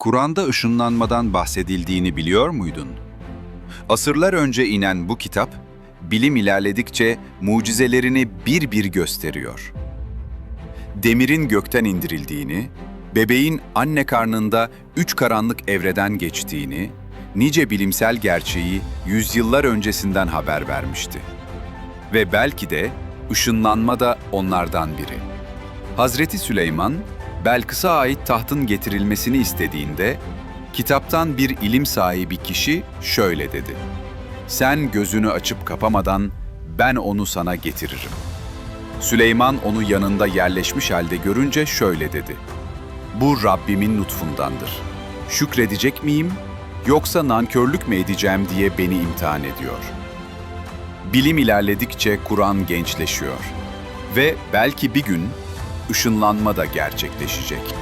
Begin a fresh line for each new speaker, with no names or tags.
Kur'an'da ışınlanmadan bahsedildiğini biliyor muydun? Asırlar önce inen bu kitap, bilim ilerledikçe mucizelerini bir bir gösteriyor. Demirin gökten indirildiğini, bebeğin anne karnında üç karanlık evreden geçtiğini, nice bilimsel gerçeği yüzyıllar öncesinden haber vermişti. Ve belki de ışınlanma da onlardan biri. Hazreti Süleyman, Belkıs'a ait tahtın getirilmesini istediğinde, kitaptan bir ilim sahibi kişi şöyle dedi. Sen gözünü açıp kapamadan ben onu sana getiririm. Süleyman onu yanında yerleşmiş halde görünce şöyle dedi. Bu Rabbimin lütfundandır. Şükredecek miyim yoksa nankörlük mü edeceğim diye beni imtihan ediyor. Bilim ilerledikçe Kur'an gençleşiyor ve belki bir gün ışınlanma da gerçekleşecek.